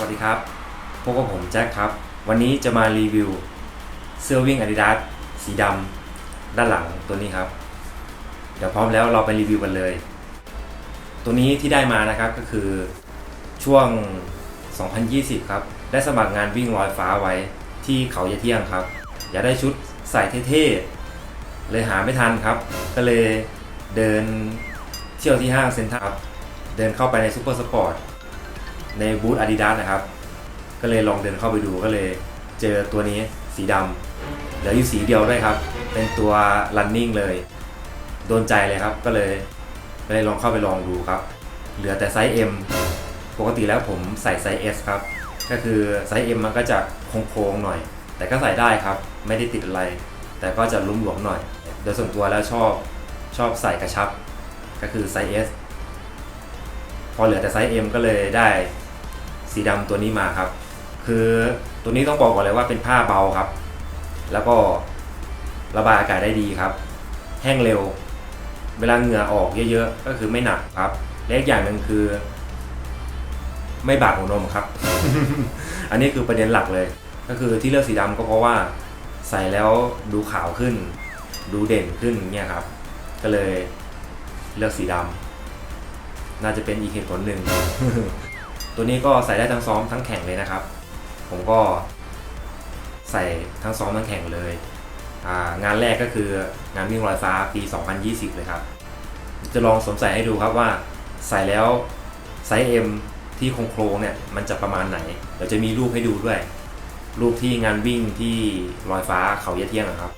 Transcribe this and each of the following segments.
วัสดีครับ พบกับผมแจ็คครับ วันนี้จะมารีวิวเสื้อวิ่ง Adidas สีดำด้านหลังตัวนี้ครับ เดี๋ยวพร้อมแล้วเราไปรีวิวกันเลย ตัวนี้ที่ได้มานะครับก็คือช่วง 2020 ครับ ได้สมัครงานวิ่งลอยฟ้าไว้ที่เขายะเที่ยงครับ อยากได้ชุดใส่เท่ๆ เลยหาไม่ทันครับ ก็เลยเดินเที่ยวที่ห้างเซ็นทรัลเดินเข้าไปในซูเปอร์สปอร์ต ในบูธ Adidas นะครับ ก็เลยลองเดินเข้าไปดูก็เลยเจอตัวนี้สีดำเหลืออยู่สีเดียวด้วยครับ เป็นตัว running เลย โดนใจเลยครับ ก็เลยก็เลยลองเข้าไปลองดูครับ เหลือแต่ไซส์ M ปกติแล้วผมใส่ไซส์ S ครับ ก็คือไซส์ M มันก็จะโค้งๆหน่อย แต่ก็ใส่ได้ครับ ไม่ได้ติดอะไร แต่ก็จะลุ่มหลวมหน่อย โดยส่วนตัวแล้วชอบชอบใส่กระชับ ก็คือไซส์ S พอเหลือแต่ไซส์ M ก็เลยได้ สีดำตัวนี้มาครับ คือตัวนี้ต้องบอกก่อนเลยว่าเป็นผ้าเบาครับ แล้วก็ระบายอากาศได้ดีครับ แห้งเร็ว เวลาเหงื่อออกเยอะๆ ก็คือไม่หนักครับ และอีกอย่างหนึ่งคือ ไม่บาดหัวนมครับ อันนี้คือประเด็นหลักเลย ก็คือที่เลือกสีดำก็เพราะว่าใส่แล้วดูขาวขึ้น ดูเด่นขึ้นเนี่ยครับ ก็เลยเลือกสีดำน่าจะเป็นอีกเหตุผลหนึ่ง ตัวนี้ก็ใส่ได้ทั้งซ้อมทั้งแข่งเลยนะครับ ผมก็ใส่ทั้งซ้อมทั้งแข่งเลย งานแรกก็คืองานวิ่งลอยฟ้าปี 2020 เลยครับ จะลองสวมใส่ให้ดูครับว่าใส่แล้วไซส์ M ที่โครงๆเนี่ยมันจะประมาณไหน เดี๋ยวจะมีรูปให้ดูด้วย รูปที่งานวิ่งที่ลอยฟ้าเขาเยะเที่ยงนะครับ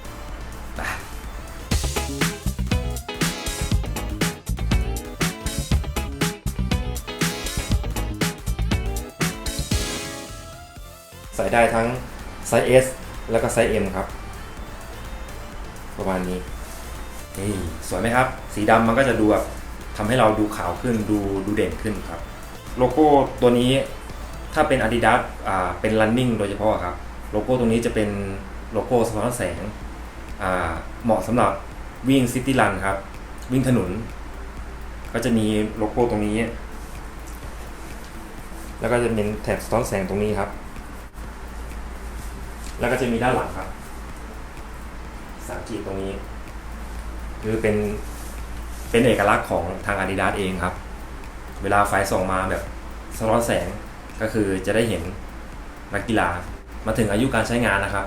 ใส่ได้ทั้งไซส์ S แล้วก็ไซส์ M ครับ ประมาณนี้นี่สวยไหมครับ สีดำมันก็จะดูแบบทำให้เราดูขาวขึ้นดูดูเด่นขึ้นครับ โลโก้ตัวนี้ถ้าเป็น Adidas อ่าเป็น running โดยเฉพาะครับ โลโก้ตรงนี้จะเป็นโลโก้สะท้อนแสงอ่าเหมาะสำหรับวิ่ง City Run ครับ วิ่งถนน ก็จะมีโลโก้ตรงนี้ แล้วก็จะเป็นแถบสะท้อนแสงตรงนี้ครับ แล้วก็จะมีด้านหลังครับสามขีดตรงนี้ คือเป็นเป็นเอกลักษณ์ของทาง Adidas เองครับ เวลาไฟส่องมาแบบสะท้อนแสงก็คือจะได้เห็นนักกีฬามาถึงอายุการใช้งานนะครับ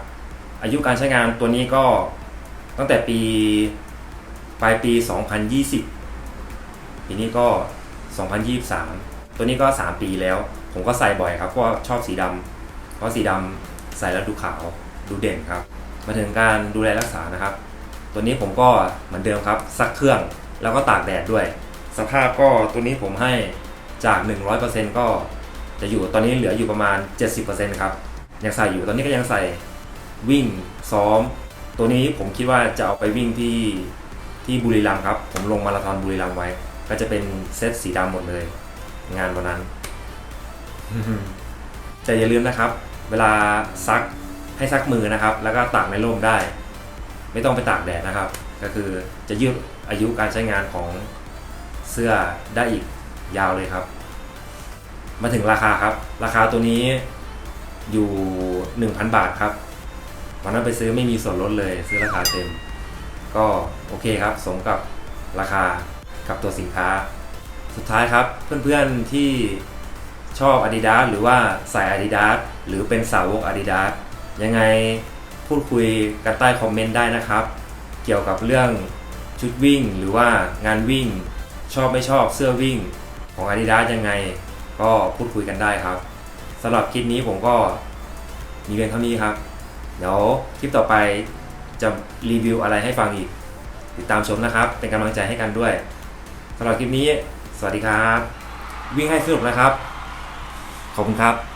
อายุการใช้งานตัวนี้ก็ตั้งแต่ปีปลายปี 2020 ปีนี้ก็ 2023 ตัวนี้ก็ 3 ปีแล้ว ผมก็ใส่บ่อยครับเพราะชอบสีดำเพราะสีดำ ใส่แล้วดูขาวดูเด่นครับ มาถึงการดูแลรักษานะครับ ตัวนี้ผมก็เหมือนเดิมครับซักเครื่องแล้วก็ตากแดดด้วย สภาพก็ตัวนี้ผมให้จาก 100%ก็จะอยู่ตอนนี้เหลืออยู่ประมาณ 70%ครับยังใส่อยู่ตอนนี้ก็ยังใส่วิ่งซ้อม ตัวนี้ผมคิดว่าจะเอาไปวิ่งที่ที่บุรีรัมย์ครับ ผมลงมาราธอนบุรีรัมย์ไว้ ก็จะเป็นเซตสีดำหมดเลย งานวันนั้นแต่อย่าลืมนะครับ เวลาซักให้ซักมือนะครับ แล้วก็ตากในร่มได้ ไม่ต้องไปตากแดดนะครับ ก็คือจะยืดอายุการใช้งานของเสื้อได้อีกยาวเลยครับ มาถึงราคาครับ ราคาตัวนี้อยู่ 1,000 บาทครับวันนั้นไปซื้อไม่มีส่วนลดเลยซื้อราคาเต็ม ก็โอเคครับ สมกับราคากับตัวสินค้า สุดท้ายครับเพื่อนๆที่ ชอบ Adidas หรือว่าใส่ Adidas หรือเป็นสาวก Adidas ยังไงพูดคุยกันใต้คอมเมนต์ได้นะครับ เกี่ยวกับเรื่องชุดวิ่งหรือว่างานวิ่ง ชอบไม่ชอบเสื้อวิ่งของ Adidas ยังไงก็พูดคุยกันได้ครับสำหรับคลิปนี้ผมก็มีเพียงเท่านี้ครับ เดี๋ยวคลิปต่อไปจะรีวิวอะไรให้ฟังอีก ติดตามชมนะครับ เป็นกำลังใจให้กันด้วยสำหรับคลิปนี้ สวัสดีครับ วิ่งให้สนุกนะครับ ขอบคุณครับ